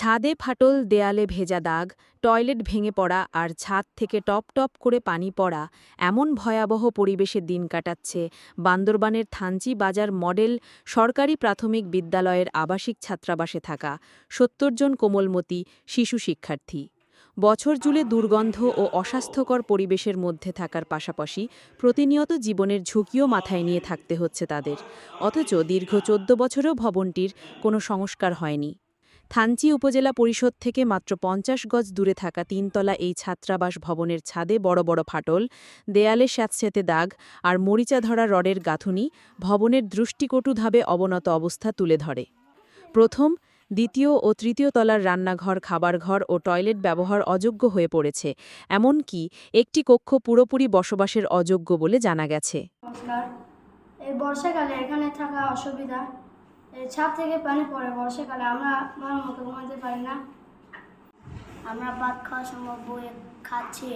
ছাদে ফাটল দেয়ালে ভেজা দাগ, টয়লেট ভেঙে পড়া আর ছাদ থেকে টপ টপ করে পানি পড়া, এমন ভয়াবহ পরিবেশে দিন কাটাচ্ছে বান্দরবানের থানচি বাজার মডেল সরকারি প্রাথমিক বিদ্যালয়ের আবাসিক ছাত্রাবাসে থাকা সত্তর জন কোমলমতি শিশু শিক্ষার্থী। বছর জুড়ে দুর্গন্ধ ও অস্বাস্থ্যকর পরিবেশের মধ্যে থাকার পাশাপাশি প্রতিনিয়ত জীবনের ঝুঁকিও মাথায় নিয়ে থাকতে হচ্ছে তাদের। অথচ দীর্ঘ চোদ্দ বছরেও ভবনটির কোনো সংস্কার হয়নি। থানচি উপজেলা পরিষদ থেকে মাত্র পঞ্চাশ গজ দূরে থাকা তিনতলা এই ছাত্রাবাস ভবনের ছাদে বড় বড় ফাটল, দেয়ালে স্যাঁতস্যাঁতে দাগ আর মরিচা ধরা রডের গাঁথুনি ভবনের দৃষ্টিকটুভাবে অবনত অবস্থা তুলে ধরে। প্রথম, দ্বিতীয় ও তৃতীয় তলার রান্নাঘর, খাবারঘর ও টয়লেট ব্যবহার অযোগ্য হয়ে পড়েছে, এমনকি একটি কক্ষ পুরোপুরি বসবাসের অযোগ্য বলে জানা গেছে। নমস্কার। এই বর্ষাকালে এখানে থাকা অসুবিধা ছাদ থেকে পানি পড়ে বর্ষাকালে আমরা ভালো মতো ঘুমাতে পারি না। আমরা ভাত খাওয়ার সময় বই খাচ্ছি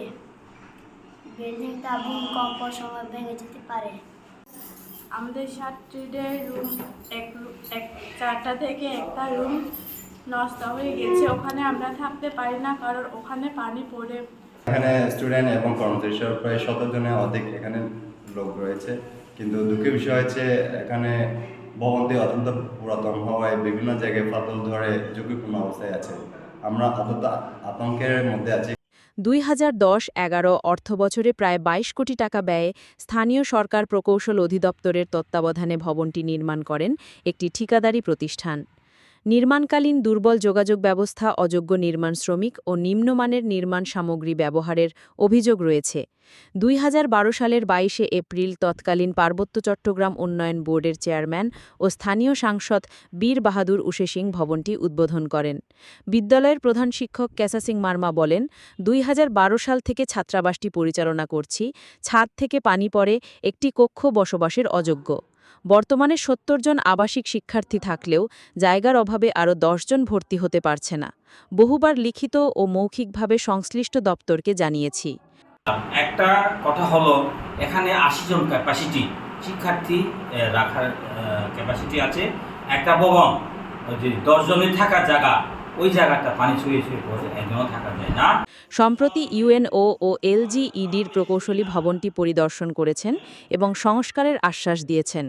বিল্ডিংটা ভূমিকম্প সময় ভেঙে যেতে পারে। আমাদের সাতটিদের রুম এক এক চারটা থেকে একটা রুম নষ্ট হয়ে গেছে। ওখানে আমরা থাকতে পারি না কারণ ওখানে পানি পড়ে। এখানে স্টুডেন্ট এবং কর্মচারী সহ প্রায় শত জনের অধিক এখানে লোক রয়েছে। কিন্তু দুঃখের বিষয় হচ্ছে এখানে ভবনটি অত্যন্ত পুরাতন হওয়ায় বিভিন্ন জায়গায় ফাটল ধরে ঝুঁকিপূর্ণ অবস্থায় আছে। আমরা অত্যন্ত আতঙ্কের মধ্যে আছি। দুই হাজার দশ এগারো অর্থবছরে প্রায় ২২ কোটি টাকা ব্যয়ে স্থানীয় সরকার প্রকৌশল অধিদপ্তরের তত্ত্বাবধানে ভবনটি নির্মাণ করেন একটি ঠিকাদারি প্রতিষ্ঠান। নির্মাণকালীন দুর্বল যোগাযোগ ব্যবস্থা, অযোগ্য নির্মাণ শ্রমিক ও নিম্নমানের নির্মাণ সামগ্রী ব্যবহারের অভিযোগ রয়েছে। দুই হাজার বারো সালের বাইশে এপ্রিল তৎকালীন পার্বত্য চট্টগ্রাম উন্নয়ন বোর্ডের চেয়ারম্যান ও স্থানীয় সাংসদ বীর বাহাদুর উষে সিং ভবনটি উদ্বোধন করেন। বিদ্যালয়ের প্রধান শিক্ষক ক্যাসা সিং মার্মা বলেন, দুই হাজার বারো সাল থেকে ছাত্রাবাসটি পরিচালনা করছি, ছাদ থেকে পানি পড়ে একটি কক্ষ বসবাসের অযোগ্য। বর্তমানে সত্তর জন আবাসিক শিক্ষার্থী থাকলেও জায়গার অভাবে আরও জন ভর্তি হতে পারছে না। বহুবার লিখিত ও মৌখিকভাবে সংশ্লিষ্ট দপ্তরকে জানিয়েছি। একটা কথা হলো এখানে আশি জন ক্যাপাসিটি শিক্ষার্থী রাখার ক্যাপাসিটি আছে। একটা ভবন ওই যে দশজনের থাকার জায়গা ওই জায়গাটা পানি ছুঁয়ে ছুঁয়ে পড়ে একজনও থাকা যায় না। সম্প্রতি ইউএনও ও এলজিইডির প্রকৌশলী ভবনটি পরিদর্শন করেছেন এবং সংস্কারের আশ্বাস দিয়েছেন।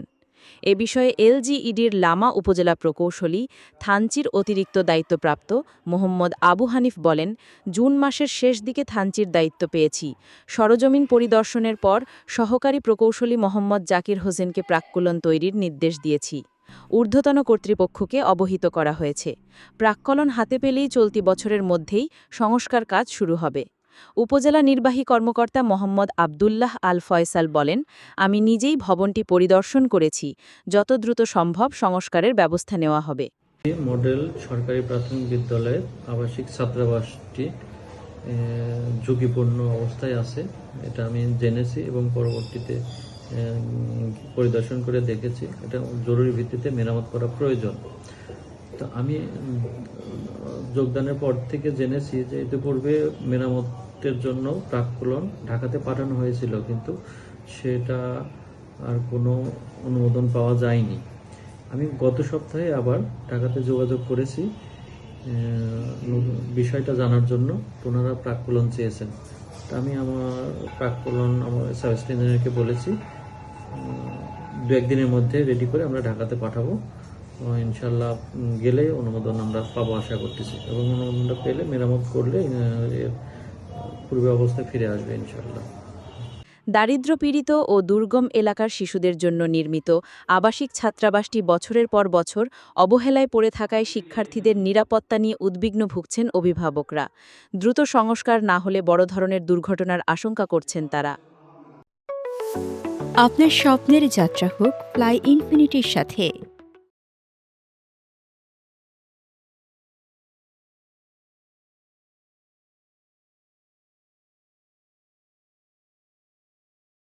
এ বিষয়ে এলজিইডির লামা উপজেলা প্রকৌশলী থানচির অতিরিক্ত দায়িত্বপ্রাপ্ত মোহাম্মদ আবু হানিফ বলেন, জুন মাসের শেষ দিকে থানচির দায়িত্ব পেয়েছি। সরজমিন পরিদর্শনের পর সহকারী প্রকৌশলী মোহাম্মদ জাকির হোসেনকে প্রাক্কলন তৈরির নির্দেশ দিয়েছি। ঊর্ধ্বতন কর্তৃপক্ষকে অবহিত করা হয়েছে। প্রাক্কলন হাতে পেলেই চলতি বছরের মধ্যেই সংস্কার কাজ শুরু হবে। উপজেলা নির্বাহী কর্মকর্তা মোহাম্মদ আবদুল্লাহ আল ফয়সাল বলেন, আমি নিজেই ভবনটি পরিদর্শন করেছি, যত দ্রুত সম্ভব সংস্কারের ব্যবস্থা নেওয়া হবে। মডেল সরকারি প্রাথমিক বিদ্যালয়ের আবাসিক ছাত্রাবাসটি ঝুঁকিপূর্ণ অবস্থায় আছে। এটা আমি জেনেছি এবং পরবর্তীতে পরিদর্শন করে দেখেছি। এটা জরুরি ভিত্তিতে মেরামত করা প্রয়োজন। তো আমি যোগদানের পর থেকে জেনেছি যে ইতিপূর্বে মেরামতের জন্য প্রাক্কলন ঢাকাতে পাঠানো হয়েছিল, কিন্তু সেটা আর কোনো অনুমোদন পাওয়া যায়নি। আমি গত সপ্তাহে আবার ঢাকাতে যোগাযোগ করেছি বিষয়টা জানার জন্য। ওনারা প্রাক্কলন চেয়েছেন। তা আমি আমার প্রাক্কলন আমার সার্ভিস ইঞ্জিনিয়ারকে বলেছি দু একদিনের মধ্যে রেডি করে আমরা ঢাকাতে পাঠাবো। ইনশাল্লাহ গেলে অনুমোদন আমরা পাবো আশা করতেছি। এবং অনুমোদনটা পেলে মেরামত করলে এর পূর্বে অবস্থায় ফিরে আসবে ইনশাল্লাহ দারিদ্র্যপীড়িত ও দুর্গম এলাকার শিশুদের জন্য নির্মিত আবাসিক ছাত্রাবাসটি বছরের পর বছর অবহেলায় পড়ে থাকায় শিক্ষার্থীদের নিরাপত্তা নিয়ে উদ্বিগ্ন ভুগছেন অভিভাবকরা। দ্রুত সংস্কার না হলে বড় ধরনের দুর্ঘটনার আশঙ্কা করছেন তারা। আপনার স্বপ্নের যাত্রা হোক ফ্লাই ইনফিনিটির সাথে